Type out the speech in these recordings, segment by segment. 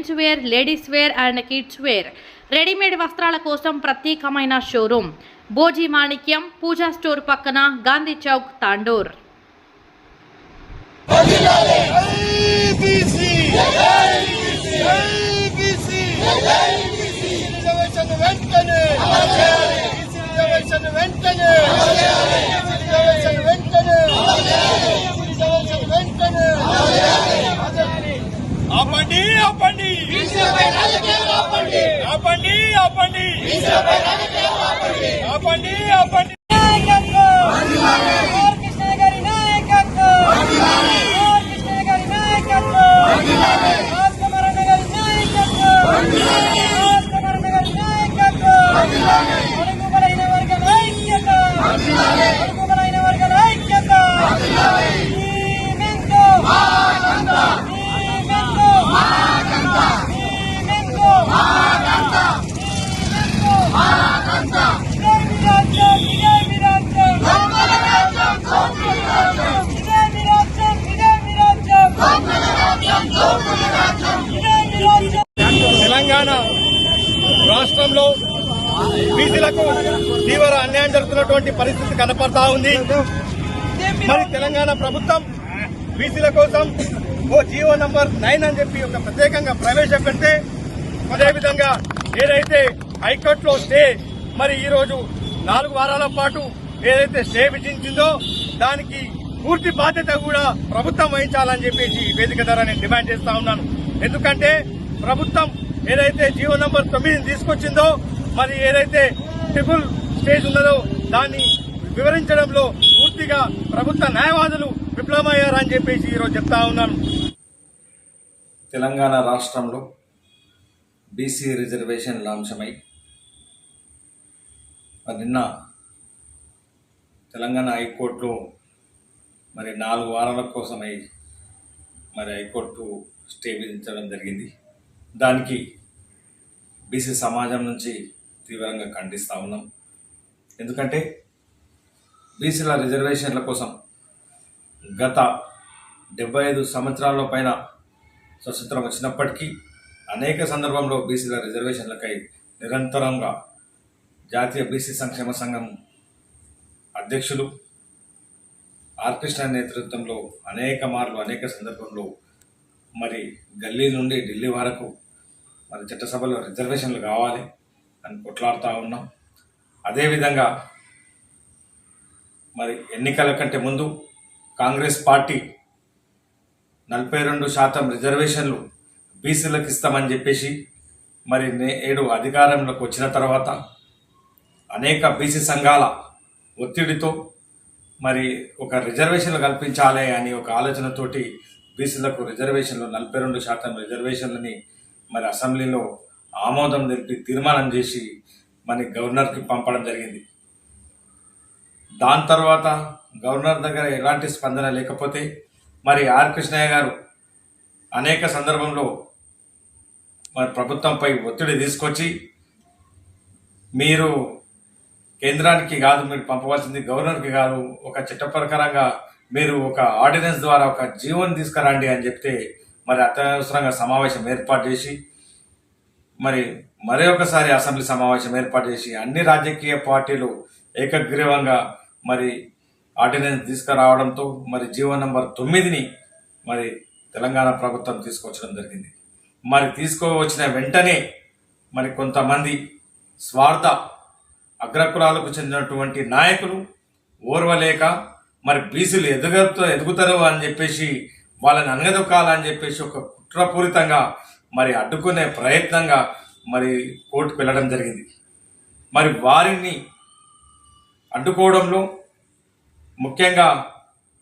Men's wear ladies wear and kids wear readymade వస్త్రాల కోసం ప్రత్యేకమైన షోరూమ్ బోజీ మాణిక్యం పూజా స్టోర్ పక్కన గాంధీ చౌక్ తాండూర్ వెంటనే आपण आपण బీసీలకు తీవ్ర అన్యాయం జరుగుతున్నటువంటి పరిస్థితి కనపడతా ఉంది. మరి తెలంగాణ ప్రభుత్వం బీసీల కోసం ఓ జీవో నంబర్ నైన్ అని చెప్పి ఒక ప్రత్యేకంగా ప్రవేశపెడితే అదేవిధంగా ఏదైతే హైకోర్టులో స్టే మరి ఈరోజు నాలుగు వారాల పాటు ఏదైతే స్టే విధించిందో దానికి పూర్తి బాధ్యత కూడా ప్రభుత్వం వహించాలని చెప్పేసి వేదిక ద్వారా నేను డిమాండ్ చేస్తా ఉన్నాను. ఎందుకంటే ప్రభుత్వం ఏదైతే జీవో నంబర్ తొమ్మిదిని తీసుకొచ్చిందో మరి ఏదైతే ట్రిపుల్ స్టేజ్ ఉన్నదో దాన్ని వివరించడంలో పూర్తిగా ప్రభుత్వ న్యాయవాదులు విఫలమయ్యారని చెప్పేసి ఈరోజు చెప్తా ఉన్నాను తెలంగాణ రాష్ట్రంలో బీసీ రిజర్వేషన్ల అంశమై మరి నిన్న తెలంగాణ హైకోర్టులో మరి నాలుగు వారాల కోసమై మరి హైకోర్టు స్టే విధించడం జరిగింది. దానికి బీసీ సమాజం నుంచి తీవ్రంగా ఖండిస్తూ ఉన్నాం. ఎందుకంటే బీసీల రిజర్వేషన్ల కోసం గత డెబ్బై ఐదు సంవత్సరాల పైన స్వతంత్రం వచ్చినప్పటికీ అనేక సందర్భంలో బీసీల రిజర్వేషన్లకై నిరంతరంగా జాతీయ బీసీ సంక్షేమ సంఘం అధ్యక్షులు ఆర్ కృష్ణ నేతృత్వంలో అనేక మార్లు అనేక సందర్భంలో మరి గల్లీ నుండి ఢిల్లీ వరకు మరి చట్టసభలో రిజర్వేషన్లు కావాలి. అని కొట్లాడుతూ ఉన్నాం. అదేవిధంగా మరి ఎన్నికల కంటే ముందు కాంగ్రెస్ పార్టీ నలభై రెండు శాతం రిజర్వేషన్లు బీసీలకు ఇస్తామని చెప్పేసి మరి నేడు అధికారంలోకి వచ్చిన తర్వాత అనేక బీసీ సంఘాల ఒత్తిడితో మరి ఒక రిజర్వేషన్లు కల్పించాలి అని ఒక ఆలోచనతోటి బీసీలకు రిజర్వేషన్లు నలభై రెండు శాతం రిజర్వేషన్లని మరి అసెంబ్లీలో ఆమోదం తెలిపి తీర్మానం చేసి మరి గవర్నర్కి పంపడం జరిగింది. దాని తర్వాత గవర్నర్ దగ్గర ఎలాంటి స్పందన లేకపోతే మరి ఆర్ కృష్ణయ్య గారు అనేక సందర్భంలో మరి ప్రభుత్వంపై ఒత్తిడి తీసుకొచ్చి మీరు కేంద్రానికి కాదు మీరు పంపవలసింది గవర్నర్కి కాదు ఒక చట్ట ప్రకారంగా మీరు ఒక ఆర్డినెన్స్ ద్వారా ఒక జీవోని తీసుకురండి అని చెప్తే మరి అత్యవసరంగా సమావేశం ఏర్పాటు చేసి మరి మరి ఒకసారి అసెంబ్లీ సమావేశం ఏర్పాటు చేసి అన్ని రాజకీయ పార్టీలు ఏకగ్రీవంగా మరి ఆర్డినెన్స్ తీసుకురావడంతో మరి జీవో నంబర్ తొమ్మిదిని మరి తెలంగాణ ప్రభుత్వం తీసుకొచ్చడం జరిగింది. మరి తీసుకువచ్చిన వెంటనే మరి కొంతమంది స్వార్థ అగ్రకులాలకు చెందినటువంటి నాయకులు ఓర్వలేక మరి బీసీలు ఎదుగుతూ ఎదుగుతారు అని చెప్పేసి వాళ్ళని అనగదొక్కాలని చెప్పేసి ఒక కుట్రపూరితంగా మరి అడ్డుకునే ప్రయత్నంగా మరి కోర్టుకు వెళ్ళడం జరిగింది. మరి వారిని అడ్డుకోవడంలో ముఖ్యంగా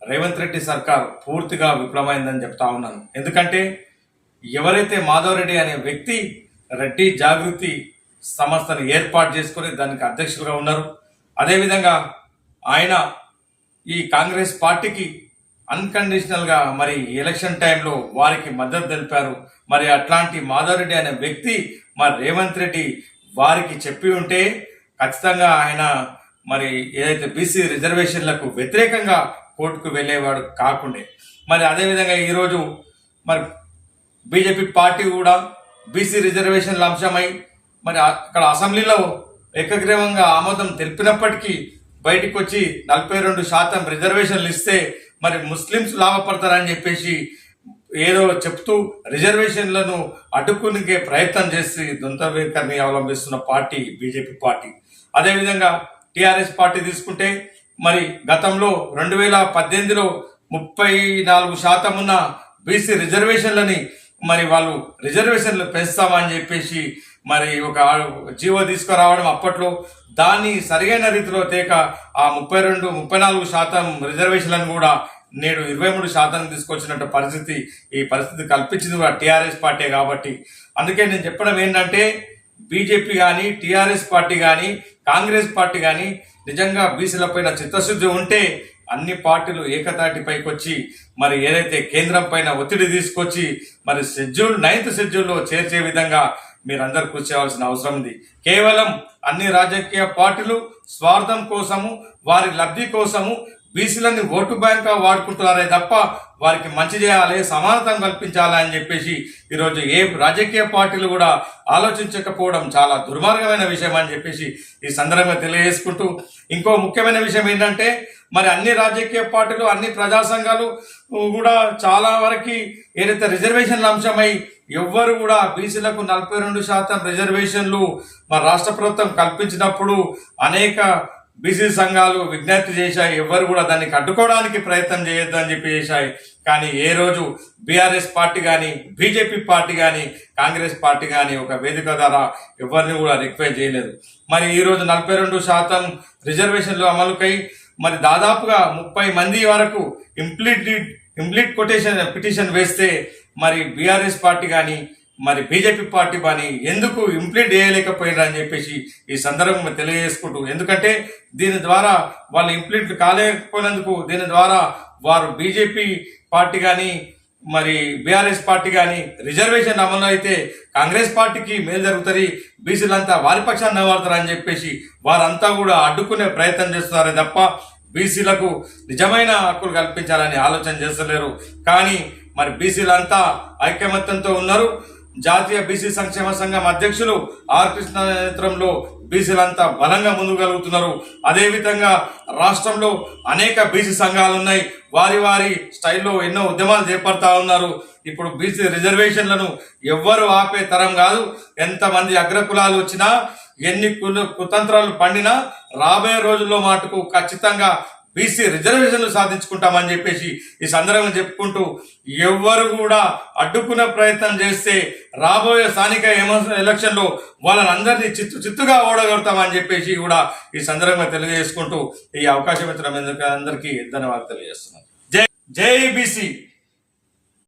రేవంత్ రెడ్డి సర్కార్ పూర్తిగా విఫలమైందని చెప్తా ఉన్నాను. ఎందుకంటే ఎవరైతే మాధవ్ రెడ్డి అనే వ్యక్తి రెడ్డి జాగృతి సంస్థను ఏర్పాటు చేసుకుని దానికి అధ్యక్షులుగా ఉన్నారు అదేవిధంగా ఆయన ఈ కాంగ్రెస్ పార్టీకి అన్కండిషనల్గా మరి ఎలక్షన్ టైంలో వారికి మద్దతు తెలిపారు. మరి అట్లాంటి మాధవరెడ్డి అనే వ్యక్తి మరి రేవంత్ రెడ్డి వారికి చెప్పి ఉంటే ఖచ్చితంగా ఆయన మరి ఏదైతే బీసీ రిజర్వేషన్లకు వ్యతిరేకంగా కోర్టుకు వెళ్ళేవాడు కాకుండే. మరి అదేవిధంగా ఈరోజు మరి బీజేపీ పార్టీ కూడా బీసీ రిజర్వేషన్ల అంశమై మరి అక్కడ అసెంబ్లీలో ఏకగ్రీవంగా ఆమోదం తెలిపినప్పటికీ బయటకు వచ్చి నలభై రెండు శాతం రిజర్వేషన్లు ఇస్తే మరి ముస్లిమ్స్ లాభపడతారని చెప్పేసి ఏదో చెప్తూ రిజర్వేషన్లను అడ్డుకునికే ప్రయత్నం చేసి దొంతవేకర్ని అవలంబిస్తున్న పార్టీ బీజేపీ పార్టీ. అదేవిధంగా టీఆర్ఎస్ పార్టీ తీసుకుంటే మరి గతంలో రెండు వేల పద్దెనిమిదిలో ముప్పై నాలుగు శాతం ఉన్న బీసీ రిజర్వేషన్లని మరి వాళ్ళు రిజర్వేషన్లు పెంచుతామని చెప్పేసి మరి ఒక జీవో తీసుకురావడం అప్పట్లో దాన్ని సరైన రీతిలో తేక ఆ ముప్పై రెండు ముప్పై నాలుగు శాతం రిజర్వేషన్లను కూడా నేడు ఇరవై మూడు శాతం తీసుకొచ్చినట్టు పరిస్థితి ఈ పరిస్థితి కల్పించింది కూడా టీఆర్ఎస్ పార్టీ కాబట్టి. అందుకే నేను చెప్పడం ఏంటంటే బీజేపీ కానీ టీఆర్ఎస్ పార్టీ కానీ కాంగ్రెస్ పార్టీ కానీ నిజంగా బీసీలపైన చిత్తశుద్ధి ఉంటే అన్ని పార్టీలు ఏకతాటిపైకి వచ్చి మరి ఏదైతే కేంద్రం పైన ఒత్తిడి తీసుకొచ్చి మరి షెడ్యూల్ నైన్త్ షెడ్యూల్లో చేర్చే విధంగా మీరందరూ కూర్చోవలసిన అవసరం ఉంది. కేవలం అన్ని రాజకీయ పార్టీలు స్వార్థం కోసము వారి లబ్ధి కోసము బీసీలని ఓటు బ్యాంక్ వాడుకుంటున్నారే తప్ప వారికి మంచి చేయాలి సమానతం కల్పించాలి అని చెప్పేసి ఈరోజు ఏ రాజకీయ పార్టీలు కూడా ఆలోచించకపోవడం చాలా దుర్మార్గమైన విషయం అని చెప్పేసి ఈ సందర్భంగా తెలియజేసుకుంటూ ఇంకో ముఖ్యమైన విషయం ఏంటంటే మరి అన్ని రాజకీయ పార్టీలు అన్ని ప్రజా సంఘాలు కూడా చాలా వరకు ఏదైతే రిజర్వేషన్ల అంశమై ఎవ్వరు కూడా బీసీలకు నలభై రెండు శాతం రిజర్వేషన్లు మన రాష్ట్ర ప్రభుత్వం కల్పించినప్పుడు అనేక బీసీ సంఘాలు విజ్ఞప్తి చేశాయి ఎవరు కూడా దాన్ని కట్టుకోవడానికి ప్రయత్నం చేయొద్దు అని చెప్పి చేశాయి. కానీ ఏ రోజు బీఆర్ఎస్ పార్టీ కానీ బీజేపీ పార్టీ కానీ కాంగ్రెస్ పార్టీ కానీ ఒక వేదిక ద్వారా ఎవరిని కూడా రిక్వెస్ట్ చేయలేదు. మరి ఈరోజు నలభై రెండు శాతం రిజర్వేషన్లు అమలుకై మరి దాదాపుగా ముప్పై మంది వరకు ఇంప్లీట్ ఇంప్లీట్ కొటేషన్ పిటిషన్ వేస్తే మరి బీఆర్ఎస్ పార్టీ కానీ మరి బీజేపీ పార్టీ కానీ ఎందుకు ఇంప్లీట్ చేయలేకపోయినారు అని చెప్పేసి ఈ సందర్భంగా తెలియజేసుకుంటూ ఎందుకంటే దీని ద్వారా వాళ్ళు ఇంప్లీట్ కాలేకపోయినందుకు దీని ద్వారా వారు బీజేపీ పార్టీ కానీ మరి బీఆర్ఎస్ పార్టీ కానీ రిజర్వేషన్ అమలు అయితే కాంగ్రెస్ పార్టీకి మేలు జరుగుతుంది బీసీలంతా వారి పక్షాన్ని నిలబడతారు చెప్పేసి వారంతా కూడా అడ్డుకునే ప్రయత్నం చేస్తున్నారే తప్ప బీసీలకు నిజమైన హక్కులు కల్పించాలని ఆలోచన చేస్తలేరు. కానీ మరి బీసీలంతా ఐకమత్యంతో ఉన్నారు. జాతీయ బీసీ సంక్షేమ సంఘం అధ్యక్షులు ఆర్ కృష్ణ నేతృత్వంలో బీసీలంతా బలంగా ముందుగలుగుతున్నారు అదేవిధంగా రాష్ట్రంలో అనేక బీసీ సంఘాలు ఉన్నాయి వారి వారి స్టైల్లో ఎన్నో ఉద్యమాలు చేపడతా ఉన్నారు. ఇప్పుడు బీసీ రిజర్వేషన్లను ఎవ్వరు ఆపే తరం కాదు. ఎంతమంది అగ్రకులాలు వచ్చినా ఎన్ని కుల కుతంత్రాలు పండినా రాబోయే రోజుల్లో మాటకు ఖచ్చితంగా బీసీ రిజర్వేషన్లు సాధించుకుంటామని చెప్పేసి ఈ సందర్భంగా చెప్పుకుంటూ ఎవ్వరు కూడా అడ్డుకునే ప్రయత్నం చేస్తే రాబోయే స్థానిక ఎలక్షన్లో వాళ్ళందరినీ చిత్తు చిత్తుగా ఓడగొడతామని చెప్పేసి కూడా ఈ సందర్భంగా తెలియజేసుకుంటూ ఈ అవకాశం ఇచ్చిన అందరికీ ధన్యవాదాలు తెలియజేస్తున్నాను. జై జై బీసీ!